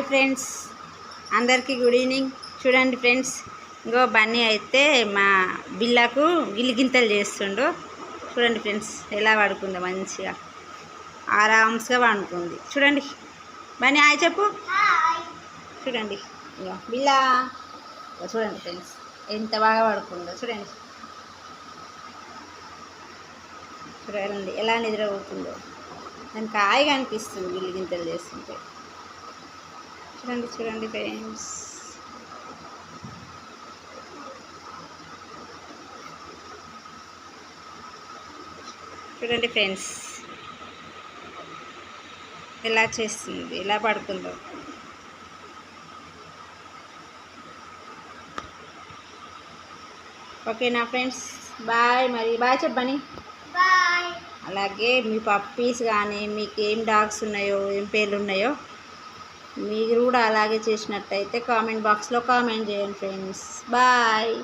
Hi friends. అందరికీ good evening. చూడండి friends ఇంకో బన్నీ అయితే మా బిల్లకు గిలిగింతలు చేస్తుండు. చూడండి ఫ్రెండ్స్ ఎలా పడుకుందో మంచిగా. ఆరామ్స్గా పండుకుంది. చూడండి. బన్నీ హాయ్ చెప్పు. చూడండి. ఇగో బిల్లా. చూడండి ఫ్రెండ్స్ ఎంత బాగా పడుకుందో చూడండి. చూడండి ఎలా నిద్రపోతుందో. దానికి హాయిగా అనిపిస్తుంది గిలిగింతలు చేస్తుంటే. చూడండి చూడండి ఫ్రెండ్స్. చూడండి ఫ్రెండ్స్. ఎలా చేస్తుంది ఎలా పడుకుందో ఓకేనా ఫ్రెండ్స్? బాయ్ మరి. బాయ్ చెప్పని అలాగే మీ పప్పీస్ కానీ మీకు ఏం డాగ్స్ ఉన్నాయో ఏం పేర్లు ఉన్నాయో మీరు కూడా అలాగే చేసినట్టయితే కామెంట్ బాక్స్లో కామెంట్ చేయండి ఫ్రెండ్స్. బాయ్.